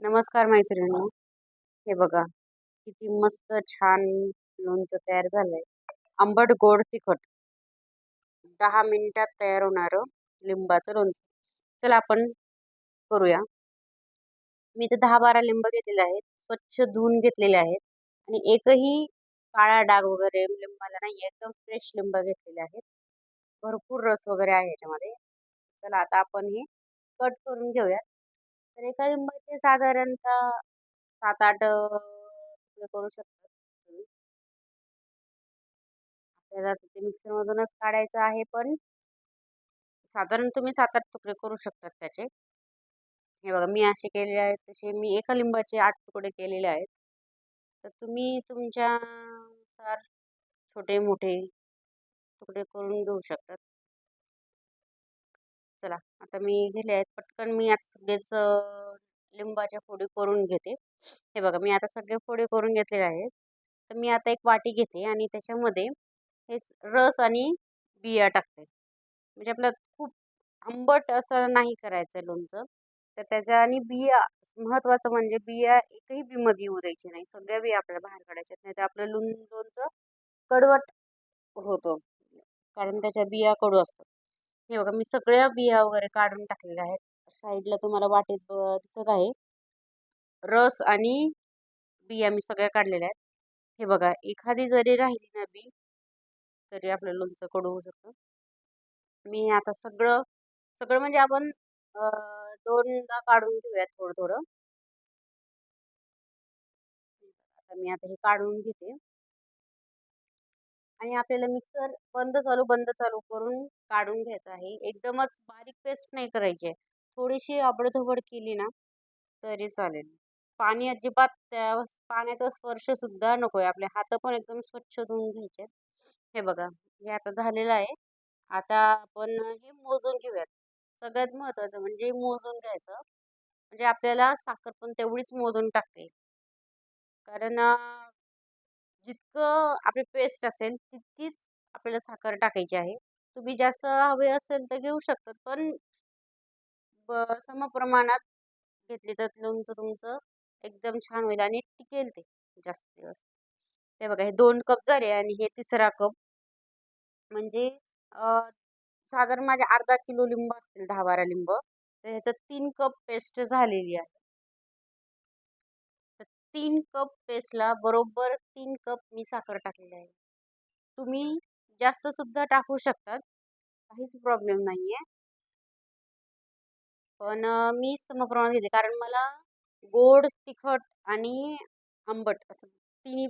नमस्कार मैत्रिणी. हे बघा किती मस्त छान लोणचं तयार झालंय. आंबट गोड तिखट. दहा मिनिटात तयार होणार लिंबाचं लोणचं. चला आपण करूया. मी इथे दहा बारा लिंब घेतलेले आहेत स्वच्छ धुवून घेतलेले आहेत आणि एकही काळा डाग वगैरे लिंबाला नाही एकदम फ्रेश लिंब घेतलेले आहेत. भरपूर रस वगैरे आहे याच्यामध्ये. चला आता आपण हे कट करून घेऊयात. तर एका लिंबाचे साधारणतः सात आठ तुकडे करू शकतात तुम्ही. आपल्याला ते मिक्सरमधूनच काढायचं आहे पण साधारण तुम्ही सात आठ तुकडे करू शकतात त्याचे. हे बघा मी असे केलेले आहेत तसे मी एका लिंबाचे आठ तुकडे केलेले आहेत. तर तुम्ही तुमच्यानुसार छोटे मोठे तुकडे करून घेऊ शकतात. चला आता मी गेले आहेत पटकन मी आता सगळेच लिंबाच्या फोडी करून घेते. हे बघा मी आता सगळे फोडी करून घेतलेले आहेत. तर मी आता एक वाटी घेते आणि त्याच्यामध्ये हे रस आणि बिया टाकते. म्हणजे आपलं खूप आंबट असं नाही करायचं आहे लोणचं. तर त्याच्या आणि बिया महत्त्वाचं म्हणजे बिया एकही बीमध्ये येऊ द्यायची नाही. सगळ्या बिया आपल्याला बाहेर काढायच्या नाही तर आपलं लोण लोणचं कडवट होतं. कारण त्याच्या बिया कडू असतात. हे बघा मी सगळ्या बिया वगैरे काढून टाकलेल्या आहेत. साईडला तुम्हाला वाटेत दिसत आहे. रस आणि बिया मी सगळ्या काढलेल्या आहेत. हे बघा एखादी जरी राहिली ना बी तरी आपलं लोणचं कडू होऊ शकतं. मी आता सगळं सगळं म्हणजे आपण दोनदा काढून घेऊयात थोडं थोडं आता मी आता हे काढून घेते. आणि आपल्याला मिक्सर बंद चालू बंद चालू करून काढून घ्यायचं आहे. एकदमच बारीक पेस्ट नाही करायची आहे. थोडीशी आबडधोबड केली ना तरी चालेल. पाणी अजिबात त्या पाण्याचा स्पर्शसुद्धा नको आहे आपले हात पण एकदम स्वच्छ धुवून घ्यायचे हे बघा हे आता झालेलं आहे. आता आपण हे मोजून घेऊयात. सगळ्यात महत्त्वाचं म्हणजे मोजून घ्यायचं. म्हणजे आपल्याला साखर पण तेवढीच मोजून टाकते कारण जितकं आपली पेस्ट असेल तितकीच आपल्याला साखर टाकायची आहे. तुम्ही जास्त हवे असेल तर घेऊ शकतात पण ब समप्रमाणात घेतली तर लोणचं तुमचं एकदम छान होईल आणि टिकेल ते जास्त दिवस. ते बघा हे दोन कप झाले आणि हे तिसरा कप. म्हणजे साधारण माझे अर्धा किलो लिंब असतील दहा बारा लिंब. तर ह्याचं तीन कप पेस्ट झालेली आहे. तीन कप पेस्टला बरोबर तीन कप मी साखर टाकलेली आहे. तुम्ही जास्त सुद्धा टाकू शकतात काहीच प्रॉब्लेम नाही आहे पण मी समप्रमाणात घेते कारण मला गोड तिखट आणि आंबट असं तिन्ही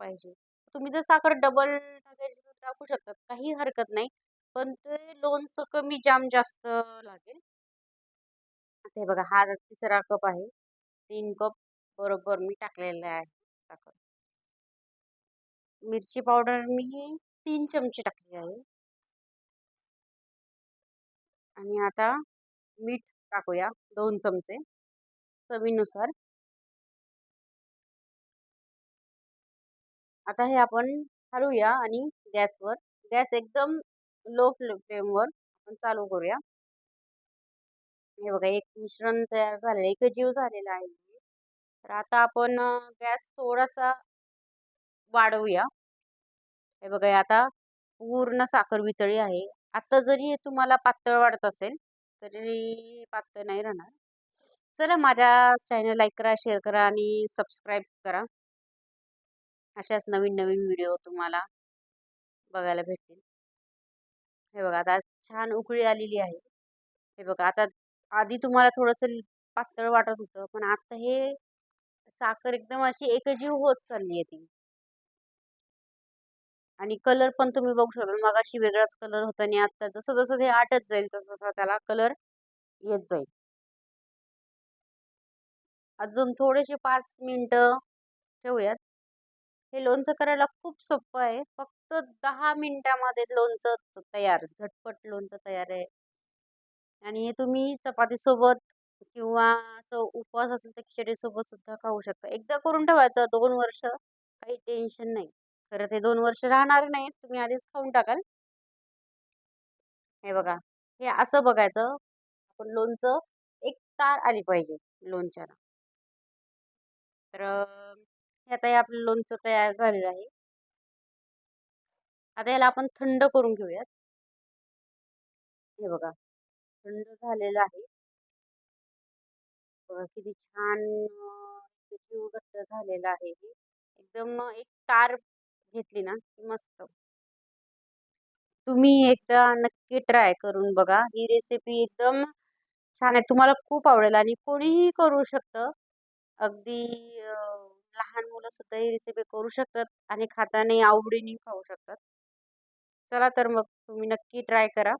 पाहिजे. तुम्ही जर साखर डबल टाकायची तर टाकू शकतात काही हरकत नाही. पण ते लोणचं कमी जाम जास्त लागेल. आता हे बघा हा तिसरा कप आहे तीन कप बरोबर मी टाकलेलं आहे साखर मिरची पावडर मी तीन चमचे टाकली आहे. आणि आता मीठ टाकूया दोन चमचे चवीनुसार. आता हे आपण हलवूया आणि गॅसवर गॅस एकदम लो फ्लेमवर आपण चालू करूया. हे बघा एक मिश्रण तयार झालेलं एक जीव झालेला आहे. तर आता आपण गॅस थोडासा वाढवूया. हे बघा आता पूर्ण साखर वितळी आहे. आता जरी तुम्हाला पातळ वाढत असेल तरी पातळ नाही राहणार. चला माझ्या चॅनल लाईक करा शेअर करा आणि सबस्क्राईब करा. अशाच नवीन नवीन व्हिडिओ तुम्हाला बघायला भेटतील. हे बघा आता छान उकळी आलेली आहे. हे बघा आता आधी तुम्हाला थोडंसं पातळ वाटत होतं पण आता हे साखर एकदम अशी एकजीव होत चालली आहे ती. आणि कलर पण तुम्ही बघू शकता. मग अशी वेगळाच कलर होता आणि आता जसं जसं ते आटत जाईल तसं तसं त्याला कलर येत जाईल. अजून थोडेसे पाच मिनटं ठेवूयात. हे लोणचं करायला खूप सोपं आहे. फक्त दहा मिनिटामध्ये लोणचं तयार झटपट लोणचं तयार आहे. आणि हे तुम्ही चपातीसोबत किंवा असं उपवास असेल तर खिचडीसोबत सुद्धा खाऊ शकता एकदा करून ठेवायचं दोन वर्ष काही टेन्शन नाही खरं ते दोन वर्ष राहणार नाहीत तुम्ही आधीच खाऊन टाकाल हे बघा हे असं बघायचं आपण लोणचं एक तार आली पाहिजे लोणच्याला तर हे आता हे आपलं लोणचं तयार झालेलं आहे. आता याला आपण थंड करून घेऊयात. हे बघा थंड झालेलं आहे. किती छान अ, किती घट्ट झालेलं आहे हे. एकदम एक तार घेतली ना की मस्त. तुम्ही एकदा नक्की ट्राय करून बघा. ही रेसिपी एकदम छान आहे. तुम्हाला खूप आवडेल आणि कोणीही करू शकतं. अगदी अ, लहान मुलं सुद्धा ही रेसिपी करू शकतात आणि खाताना आवडीने खाऊ शकतात. चला तर मग तुम्ही नक्की ट्राय करा.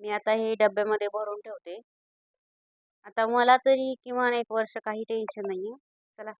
मी आता हे डब्यामध्ये भरून ठेवते. आता मला तरी किमान एक वर्ष काही टेन्शन नाही आहे चला.